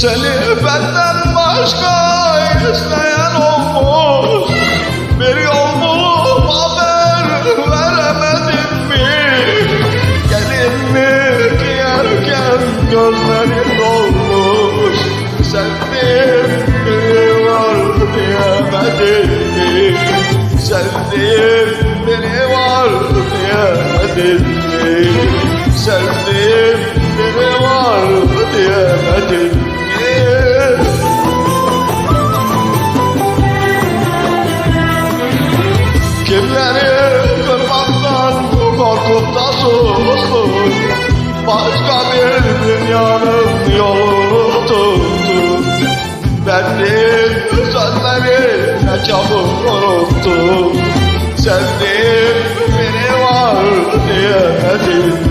Seni benden başka isteyen olmuş Bir yol haber veremedin mi? Gelinlik yerken gözlerin dolmuş Sevdiğim biri var diyemedin mi? Sevdiğim biri var diyemedin mi? Kimleri kırmaktan korkup da sustun Başka bir dünyanın yolunu tuttun Verdiğin sözleri ne çabuk unuttun Sevdiğim biri var diyemedin mi?